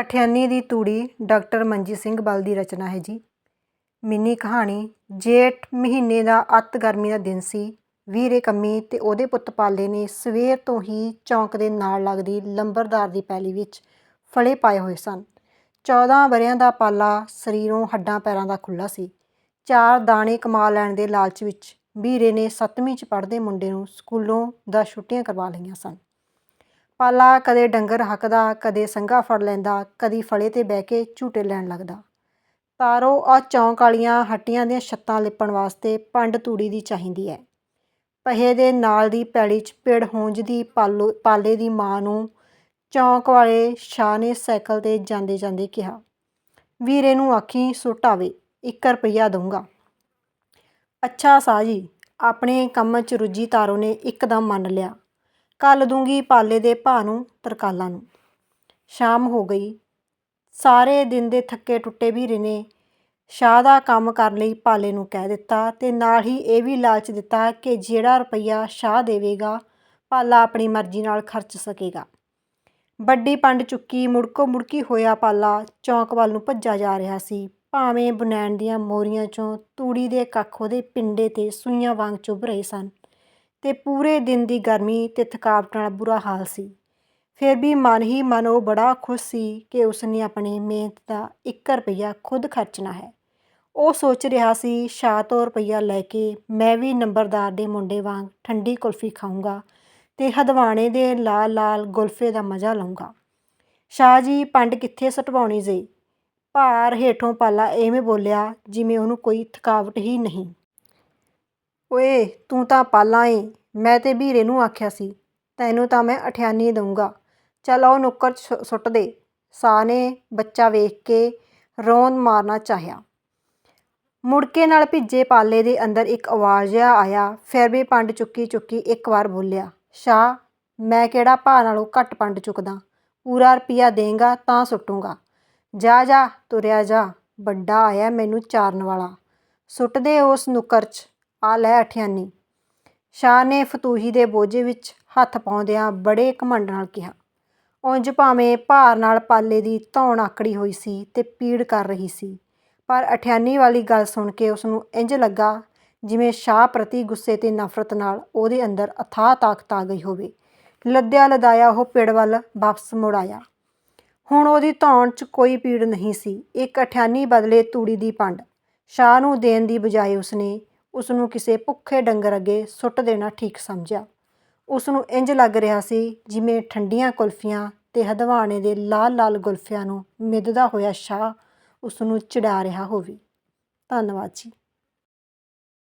ਅਠਿਆਨੀ ਦੀ ਤੂੜੀ ਡਾਕਟਰ ਮੰਜੀ ਸਿੰਘ ਬਲ ਦੀ ਰਚਨਾ ਹੈ ਜੀ। ਮਿੰਨੀ ਕਹਾਣੀ, ਜੇਠ ਮਹੀਨੇ ਦਾ ਅੱਤ ਗਰਮੀ ਦਾ ਦਿਨ ਸੀ, ਵੀਰੇ ਕੰਮੀ ਤੇ ਉਹਦੇ ਪੁੱਤ ਪਾਲੇ ਨੇ ਸਵੇਰ ਤੋਂ ਹੀ ਚੌਂਕ ਦੇ ਨਾਲ ਲੱਗਦੀ ਲੰਬਰਦਾਰ ਦੀ ਪੈਲੀ ਵਿੱਚ ਫਲੇ ਪਾਏ ਹੋਏ ਸਨ। 14 ਵਰਿਆਂ ਦਾ ਪਾਲਾ ਸਰੀਰੋਂ ਹੱਡਾਂ ਪੈਰਾਂ ਦਾ ਖੁੱਲਾ ਸੀ। ਚਾਰ ਦਾਣੇ ਕਮਾ ਲੈਣ ਦੇ ਲਾਲਚ ਵਿੱਚ ਵੀਰੇ ਨੇ 7ਵੀਂ ਚ ਪੜ੍ਹਦੇ ਮੁੰਡੇ ਨੂੰ ਸਕੂਲੋਂ ਦਾ ਛੁੱਟੀਆਂ ਕਰਵਾ ਲਈਆਂ ਸਨ। ਪਾਲਾ ਕਦੇ ਡੰਗਰ ਹੱਕਦਾ, ਕਦੇ ਸੰਘਾ ਫੜ ਲੈਂਦਾ, ਕਦੀ ਫਲੇ ਤੇ ਬਹਿ ਕੇ ਝੂਟੇ ਲੈਣ ਲੱਗਦਾ। ਤਾਰੋ ਆ ਚੌਂਕ ਵਾਲੀਆਂ ਹੱਟੀਆਂ ਦੀਆਂ ਛੱਤਾਂ ਲਿਪਣ ਵਾਸਤੇ ਪੰਡ ਤੂੜੀ ਦੀ ਚਾਹੀਦੀ ਹੈ ਪਹੇ ਦੇ ਨਾਲ ਦੀ ਪੈਲੀ 'ਚ ਪਿੜ ਹੋਂਜਦੀ ਪਾਲੋ, ਪਾਲੇ ਦੀ ਮਾਂ ਨੂੰ ਚੌਂਕ ਵਾਲੇ ਸ਼ਾਹ ਨੇ ਸਾਈਕਲ ਤੇ ਜਾਂਦੇ ਜਾਂਦੇ ਕਿਹਾ, ਵੀਰੇ ਨੂੰ ਆਖੀ ਸੁੱਟ ਆਵੇ 1 ਰੁਪਈਆ ਦਊਂਗਾ। ਅੱਛਾ ਸਾਹ ਜੀ, ਆਪਣੇ ਕੰਮ 'ਚ ਰੁੱਝੀ ਤਾਰੋ ਨੇ ਇੱਕਦਮ ਮੰਨ ਲਿਆ। ਕੱਲ ਦੂੰਗੀ ਪਾਲੇ ਦੇ ਭਾ ਨੂੰ, ਤਰਕਾਲਾਂ ਨੂੰ। ਸ਼ਾਮ ਹੋ ਗਈ। ਸਾਰੇ ਦਿਨ ਦੇ ਥੱਕੇ ਟੁੱਟੇ ਵੀਰੇ ਨੇ ਸ਼ਾਹ ਦਾ ਕੰਮ ਕਰਨ ਲਈ ਪਾਲੇ ਨੂੰ ਕਹਿ ਦਿੱਤਾ ਤੇ ਨਾਲ ਹੀ ਇਹ ਵੀ ਲਾਲਚ ਦਿੱਤਾ ਕਿ ਜਿਹੜਾ ਰੁਪਈਆ ਸ਼ਾਹ ਦੇਵੇਗਾ, ਪਾਲਾ ਆਪਣੀ ਮਰਜ਼ੀ ਨਾਲ ਖਰਚ ਸਕੇਗਾ। ਵੱਡੀ ਪੰਡ ਚੁੱਕੀ ਮੁੜਕੋ ਮੁੜਕੀ ਹੋਇਆ ਪਾਲਾ, ਚੌਂਕ ਵੱਲ ਨੂੰ ਭੱਜਾ ਜਾ ਰਿਹਾ ਸੀ। ਭਾਵੇਂ ਬੁਨੈਣ ਦੀਆਂ ਮੋਰੀਆਂ ਚੋਂ ਤੂੜੀ ਦੇ ਕੱਖ ਉਹਦੇ ਪਿੰਡੇ ਤੇ ਸੂਈਆਂ ਵਾਂਗ ਚੁੱਭ ਰਹੇ ਸਨ। ਤੇ ਪੂਰੇ ਦਿਨ ਦੀ ਗਰਮੀ ਤੇ ਥਕਾਵਟ ਨਾਲ ਬੁਰਾ ਹਾਲ ਸੀ। ਫਿਰ ਵੀ ਮਨ ਹੀ ਮਨ ਉਹ ਬੜਾ ਖੁਸ਼ ਸੀ ਕਿ ਉਸਨੇ ਆਪਣੀ ਮਿਹਨਤ ਦਾ 1 ਰੁਪਈਆ ਖੁਦ ਖਰਚਣਾ ਹੈ। ਉਹ ਸੋਚ ਰਿਹਾ ਸੀ ਸ਼ਾਹ ਤੋਂ ਰੁਪਈਆ ਲੈ ਕੇ ਮੈਂ ਵੀ ਨੰਬਰਦਾਰ ਦੇ ਮੁੰਡੇ ਵਾਂਗ ਠੰਡੀ ਕੁਲਫੀ ਖਾਊਂਗਾ ਤੇ ਹਦਵਾਣੇ ਦੇ ਲਾਲ ਲਾਲ ਗੁਲਫੇ ਦਾ ਮਜ਼ਾ ਲਵਾਂਗਾ ਸ਼ਾਹ ਜੀ, ਪੰਡ ਕਿੱਥੇ ਸਟਵਾਉਣੀ ਜੇ? ਭਾਰ ਹੇਠੋਂ ਪਾਲਾ ਐਵੇਂ ਬੋਲਿਆ ਜਿਵੇਂ ਉਹਨੂੰ ਕੋਈ ਥਕਾਵਟ ਹੀ ਨਹੀਂ। ਓਏ, ਤੂੰ ਤਾਂ ਪਾਲਾ ਏ। ਮੈਂ ਤੇ ਵੀਰੇ ਨੂੰ ਆਖਿਆ ਸੀ, ਤੈਨੂੰ ਤਾਂ ਮੈਂ ਅਠਿਆਨੀ ਦਊਂਗਾ। ਚੱਲ ਉਹ ਨੁੱਕਰ 'ਚ ਸੁੱਟ ਦੇ। ਸਾਹ ਨੇ ਬੱਚਾ ਵੇਖ ਕੇ ਰੋਣ ਮਾਰਨਾ ਚਾਹਿਆ। ਮੁੜਕੇ ਨਾਲ ਭਿੱਜੇ ਪਾਲੇ ਦੇ ਅੰਦਰ ਇੱਕ ਆਵਾਜ਼ ਜਿਹਾ ਆਇਆ, ਫਿਰ ਵੀ ਪੰਡ ਚੁੱਕੀ ਚੁੱਕੀ ਇੱਕ ਵਾਰ ਬੋਲਿਆ, ਸ਼ਾਹ, ਮੈਂ ਕਿਹੜਾ ਭਾਅ ਨਾਲੋਂ ਘੱਟ ਪੰਡ ਚੁੱਕਦਾ? ਪੂਰਾ ਰੁਪਿਆ ਦੇਂਗਾ ਤਾਂ ਸੁੱਟੂਗਾ। ਜਾ ਜਾ, ਤੁਰਿਆ ਜਾ, ਵੱਡਾ ਆਇਆ ਮੈਨੂੰ ਚਾਰਨ ਵਾਲਾ। ਸੁੱਟ ਦੇ ਉਸ ਨੁੱਕਰ 'ਚ। ਆ ਲੈ ਅਠਿਆਨੀ। ਸ਼ਾਹ ਨੇ ਫਤੂਹੀ ਦੇ ਬੋਝੇ ਵਿੱਚ ਹੱਥ ਪਾਉਂਦਿਆਂ ਬੜੇ ਘਮੰਡ ਨਾਲ ਕਿਹਾ, ਉਂਝ ਭਾਵੇਂ ਭਾਰ ਨਾਲ ਪਾਲੇ ਦੀ ਧੌਣ ਆਕੜੀ ਹੋਈ ਸੀ ਤੇ ਪੀੜ ਕਰ ਰਹੀ ਸੀ, ਪਰ ਅਠਿਆਨੀ ਵਾਲੀ ਗੱਲ ਸੁਣ ਕੇ ਉਸ ਨੂੰ ਇੰਜ ਲੱਗਾ ਜਿਵੇਂ ਸ਼ਾਹ ਪ੍ਰਤੀ ਗੁੱਸੇ ਤੇ ਨਫ਼ਰਤ ਨਾਲ ਉਹਦੇ ਅੰਦਰ ਅਥਾਹ ਤਾਕਤ ਆ ਗਈ ਹੋਵੇ। ਲੱਦਿਆ ਲਦਾਇਆ ਉਹ ਪਿੜ ਵੱਲ ਵਾਪਸ ਮੁੜ ਆਇਆ। ਹੁਣ ਉਹਦੀ ਧੌਣ 'ਚ ਕੋਈ ਪੀੜ ਨਹੀਂ ਸੀ। ਇੱਕ ਅਠਿਆਨੀ ਬਦਲੇ ਤੂੜੀ ਦੀ ਪੰਡ। ਸ਼ਾਹ ਨੂੰ ਦੇਣ ਦੀ ਬਜਾਏ ਉਸਨੇ ਉਸ ਨੂੰ ਕਿਸੇ ਭੁੱਖੇ ਡੰਗਰ ਅੱਗੇ ਸੁੱਟ ਦੇਣਾ ਠੀਕ ਸਮਝਿਆ। ਉਸ ਨੂੰ ਇੰਜ ਲੱਗ ਰਿਹਾ ਸੀ ਜਿਵੇਂ ਠੰਡੀਆਂ ਕੁਲਫੀਆਂ ਤੇ ਹਦਵਾਣੇ ਦੇ ਲਾਲ ਲਾਲ ਗੁਲਫਿਆਂ ਨੂੰ ਮਿੱਧਦਾ ਹੋਇਆ ਸ਼ਾਹ ਉਸ ਨੂੰ ਚੜਾ ਰਿਹਾ ਹੋਵੇ। ਧੰਨਵਾਦ ਜੀ।